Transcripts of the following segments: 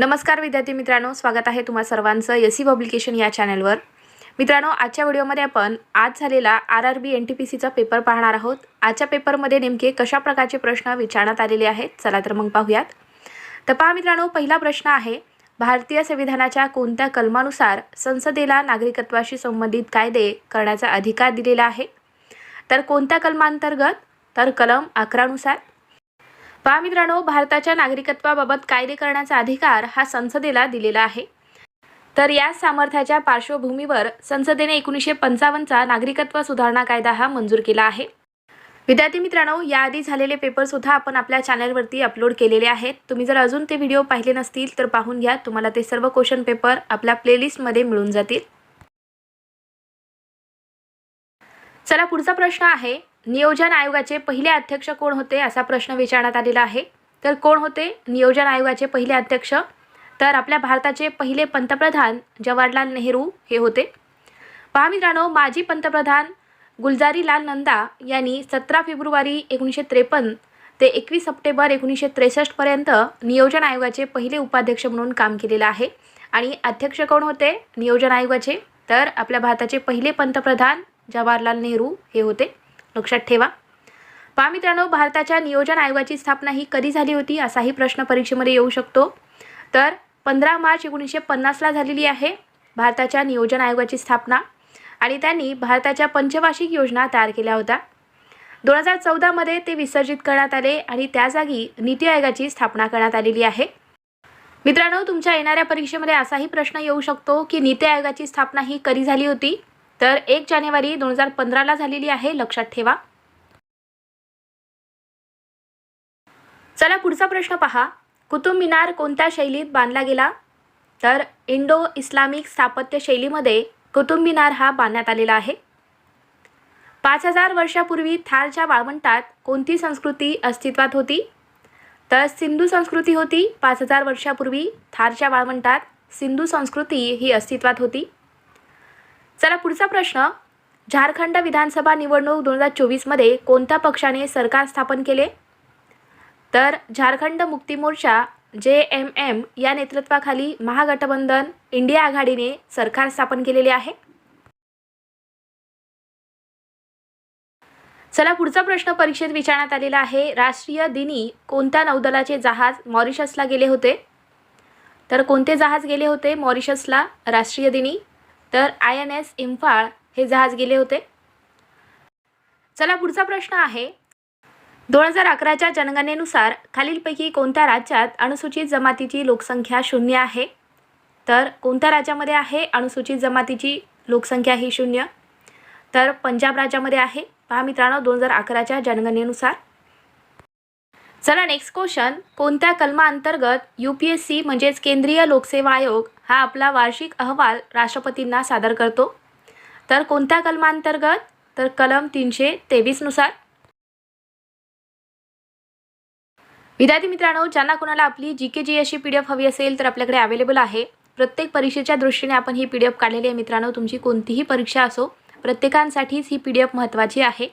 नमस्कार विद्यार्थी मित्रांनो स्वागत आहे तुम्हा सर्वांचं यसी पब्लिकेशन या चॅनलवर. मित्रांनो आजच्या व्हिडिओमध्ये आपण आज झालेला R R B N T P सीचा पेपर पाहणार आहोत. आजच्या पेपरमध्ये नेमके कशा प्रकारचे प्रश्न विचारण्यात आलेले आहेत चला तर मग पाहूयात. तर पहा मित्रांनो पहिला प्रश्न आहे भारतीय संविधानाच्या कोणत्या कलमानुसार संसदेला नागरिकत्वाशी संबंधित कायदे करण्याचा अधिकार दिलेला आहे? तर कोणत्या कलमांतर्गत? तर कलम अकरानुसार. पहा मित्रांनो भारताच्या नागरिकत्वाबाबत कायदे करण्याचा अधिकार हा संसदेला दिलेला आहे. तर या सामर्थ्याच्या पार्श्वभूमीवर संसदेने एकोणीसशे पंचावन्नचा नागरिकत्व सुधारणा कायदा हा मंजूर केला आहे. विद्यार्थी मित्रांनो याआधी झालेले पेपरसुद्धा आपण आपल्या चॅनलवरती अपलोड केलेले आहेत. तुम्ही जर अजून ते व्हिडिओ पाहिले नसतील तर पाहून घ्या. तुम्हाला ते सर्व क्वेश्चन पेपर आपल्या प्लेलिस्टमध्ये मिळून जातील. चला पुढचा प्रश्न आहे नियोजन आयोगाचे पहिले अध्यक्ष कोण होते असा प्रश्न विचारण्यात आलेला आहे. तर कोण होते? नियोजन आयोगाचे पहिले अध्यक्ष. तर आपल्या भारताचे पहिले पंतप्रधान जवाहरलाल नेहरू हे होते. पहा मित्रांनो माजी पंतप्रधान गुलजारीलाल नंदा यांनी सतरा फेब्रुवारी एकोणीसशे त्रेपन्न ते एकवीस सप्टेंबर एकोणीसशे त्रेसष्टपर्यंत नियोजन आयोगाचे पहिले उपाध्यक्ष म्हणून काम केलेलं आहे. आणि अध्यक्ष कोण होते? नियोजन आयोगाचे. तर आपल्या भारताचे पहिले पंतप्रधान जवाहरलाल नेहरू हे होते. लक्षात ठेवा. पहा मित्रांनो भारताच्या नियोजन आयोगाची स्थापना ही कधी झाली होती असाही प्रश्न परीक्षेमध्ये येऊ शकतो. तर पंधरा मार्च एकोणीसशे पन्नासला झालेली आहे भारताच्या नियोजन आयोगाची स्थापना आणि त्यांनी भारताच्या पंचवार्षिक योजना तयार केल्या होत्या. दोन हजार चौदामध्ये ते विसर्जित करण्यात आले आणि त्या जागी नीती आयोगाची स्थापना करण्यात आलेली आहे. मित्रांनो तुमच्या येणाऱ्या परीक्षेमध्ये असाही प्रश्न येऊ शकतो की नीती आयोगाची स्थापना ही कधी झाली होती? तर एक जानेवारी दोन हजार पंधराला झालेली आहे लक्षात ठेवा. चला पुढचा प्रश्न पहा. कुतुब मिनार कोणत्या शैलीत बांधला गेला? तर इंडो इस्लामिक स्थापत्य शैलीमध्ये कुतुब मिनार हा बांधण्यात आलेला आहे. पाच हजार वर्षापूर्वी थारच्या वाळवंटात कोणती संस्कृती अस्तित्वात होती? तर सिंधू संस्कृती होती. पाच हजार वर्षापूर्वी थारच्या वाळवंटात सिंधू संस्कृती ही अस्तित्वात होती. चला पुढचा प्रश्न. झारखंड विधानसभा निवडणूक दोन हजार चोवीसमध्ये कोणत्या पक्षाने सरकार स्थापन केले? तर झारखंड मुक्ती मोर्चा जे एम एम या नेतृत्वाखाली महागठबंधन इंडिया आघाडीने सरकार स्थापन केलेले आहे. चला पुढचा प्रश्न परीक्षेत विचारण्यात आलेला आहे. राष्ट्रीय दिनी कोणत्या नौदलाचे जहाज मॉरिशसला गेले होते? तर कोणते जहाज गेले होते मॉरिशसला? राष्ट्रीय दिनी तर आय एन एस इम्फाळ हे जहाज गेले होते. चला पुढचा प्रश्न आहे. दोन हजार अकराच्या जनगणनेनुसार खालीलपैकी कोणत्या राज्यात अनुसूचित जमातीची लोकसंख्या शून्य आहे? तर कोणत्या राज्यामध्ये आहे? अनुसूचित जमातीची लोकसंख्या ही शून्य. तर पंजाब राज्यामध्ये आहे. पहा मित्रांनो दोन हजार अकराच्या जनगणनेनुसार. चला नेक्स्ट क्वेश्चन कोणत्या कलमाअंतर्गत यू पी एस सी म्हणजेच केंद्रीय लोकसेवा आयोग हा आपला वार्षिक अहवाल राष्ट्रपतींना सादर करतो? तर कोणत्या कलमांतर्गत? तर कलम तीनशे तेवीसनुसार विद्यार्थी मित्रांनो ज्यांना कोणाला आपली जी के जी अशी पी डी एफ हवी असेल तर आपल्याकडे अवेलेबल आहे. प्रत्येक परीक्षेच्या दृष्टीने आपण ही पी डी एफ काढलेली आहे. मित्रांनो तुमची कोणतीही परीक्षा असो प्रत्येकांसाठीच ही पी डी एफ महत्त्वाची आहे.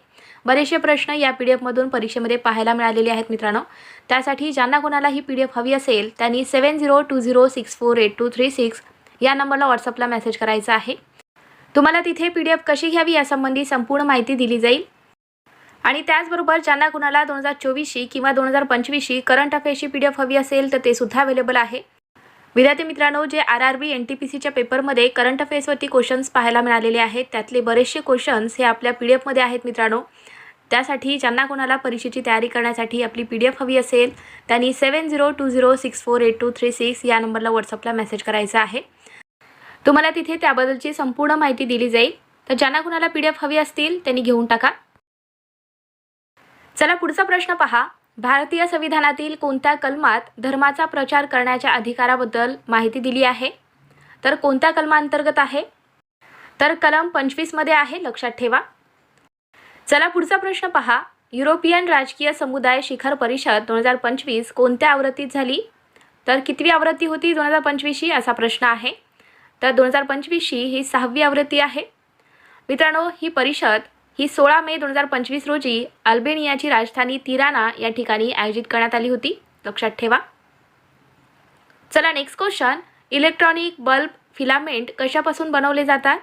बरेचसे प्रश्न या पी डी एफमधून परीक्षेमध्ये पाहायला मिळालेले आहेत मित्रांनो. त्यासाठी ज्यांना कोणाला ही पी डी एफ हवी असेल त्यांनी seven zero two zero six four eight two three six या नंबरला व्हॉट्सअपला मेसेज करायचा आहे. तुम्हाला तिथे पी डी एफ कशी घ्यावी यासंबंधी संपूर्ण माहिती दिली जाईल. आणि त्याचबरोबर ज्यांना कुणाला दोन हजार चोवीसशी किंवा दोन हजार पंचवीसशी करंट अफेअर्सची पी डी एफ हवी असेल तर ते सुद्धा अवेलेबल आहे. विद्यार्थी मित्रांनो जे R R B N T P सीच्या पेपरमध्ये करंट अफेअर्सवरती क्वेश्चन्स पाहायला मिळालेले आहेत त्यातले बरेचसे क्वेश्चन्स हे आपल्या पी डी एफमध्ये आहेत मित्रांनो. त्यासाठी ज्यांना कोणाला परीक्षेची तयारी करण्यासाठी आपली पी डी एफ हवी असेल त्यांनी seven zero two zero six four eight two three six या नंबरला व्हॉट्सअपला मेसेज करायचा आहे. तुम्हाला तिथे त्याबद्दलची संपूर्ण माहिती दिली जाईल. तर ज्यांना कुणाला पी डी एफ हवी असतील त्यांनी घेऊन टाका. चला पुढचा प्रश्न पहा. भारतीय संविधानातील कोणत्या कलमात धर्माचा प्रचार करण्याच्या अधिकाराबद्दल माहिती दिली आहे? तर कोणत्या कलमांतर्गत आहे? तर कलम पंचवीसमध्ये आहे लक्षात ठेवा. चला पुढचा प्रश्न पहा. युरोपियन राजकीय समुदाय शिखर परिषद दोन हजार पंचवीस कोणत्या आवृत्तीत झाली? तर कितवी आवृत्ती होती दोन हजार पंचवीसशी असा प्रश्न आहे. तर दोन हजार पंचवीसशी ही सहावी आवृत्ती आहे. मित्रांनो ही परिषद ही सोळा मे दोन हजार पंचवीस रोजी अल्बेनियाची राजधानी तिराना या ठिकाणी आयोजित करण्यात आली होती. लक्षात ठेवा. चला next question electronic bulb filament कशापासून बनवले जातात?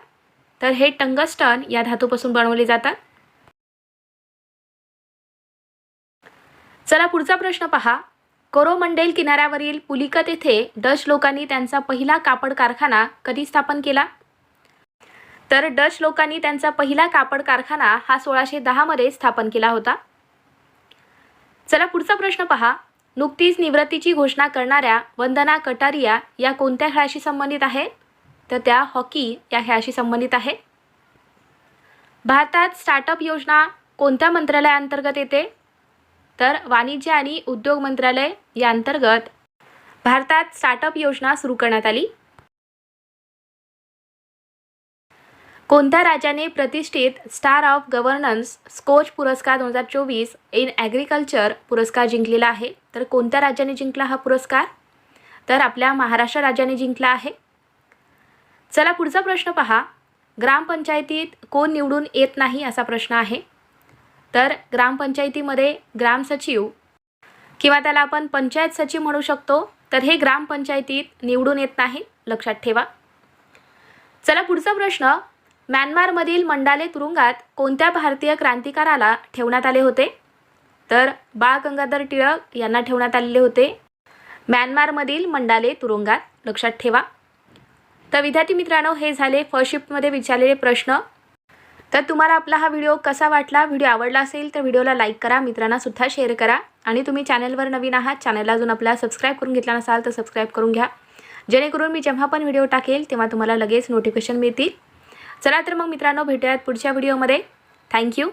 तर हे टंगस्टन या धातूपासून बनवले जातात. चला पुढचा प्रश्न पहा. कोरोमंडेल किनाऱ्यावरील पुलिकत येथे डच लोकांनी त्यांचा पहिला कापड कारखाना कधी स्थापन केला? तर डच लोकांनी त्यांचा पहिला कापड कारखाना हा सोळाशे दहामध्ये स्थापन केला होता. चला पुढचा प्रश्न पहा. नुकतीच निवृत्तीची घोषणा करणाऱ्या वंदना कटारिया या कोणत्या खेळाशी संबंधित आहेत? तर त्या हॉकी या खेळाशी संबंधित आहे भारतात स्टार्टअप योजना कोणत्या मंत्रालयाअंतर्गत येते? तर वाणिज्य आणि उद्योग मंत्रालय या अंतर्गत भारतात स्टार्टअप योजना सुरू करण्यात आली. कोणत्या राज्याने प्रतिष्ठित स्टार ऑफ गव्हर्नन्स स्कोच पुरस्कार दोन हजार चोवीस इन ॲग्रिकल्चर पुरस्कार जिंकलेला आहे? तर कोणत्या राज्याने जिंकला हा पुरस्कार? तर आपल्या महाराष्ट्र राज्याने जिंकला आहे. चला पुढचा प्रश्न पहा. ग्रामपंचायतीत कोण निवडून येत नाही असा प्रश्न आहे. तर ग्रामपंचायतीमध्ये ग्रामसचिव किंवा त्याला आपण पंचायत सचिव म्हणू शकतो तर हे ग्रामपंचायतीत निवडून येत नाही. लक्षात ठेवा. चला पुढचा प्रश्न. म्यानमारमधील मंडाले तुरुंगात कोणत्या भारतीय क्रांतिकाराला ठेवण्यात आले होते? तर बाळ गंगाधर टिळक यांना ठेवण्यात आलेले होते. म्यानमारमधील मंडाले तुरुंगात. लक्षात ठेवा. तर विद्यार्थी मित्रांनो हे झाले फर्स्ट शिफ्टमध्ये विचारलेले प्रश्न. तर तुम्हाला आपला हा व्हिडिओ कसा वाटला व्हिडिओ आवडला असेल तर व्हिडिओला लाईक करा मित्रांना सुद्धा शेअर करा. आणि तुम्ही चॅनलवर नवीन आहात चॅनलला अजून आपल्याला सबस्क्राईब करून घेतला नसाल तर सबस्क्राईब करून घ्या. जेणेकरून मी जेव्हा पण व्हिडिओ टाकेल तेव्हा तुम्हाला लगेच नोटिफिकेशन मिळतील. चला तर मग मित्रांनो भेटूयात पुढच्या व्हिडिओमध्ये थँक्यू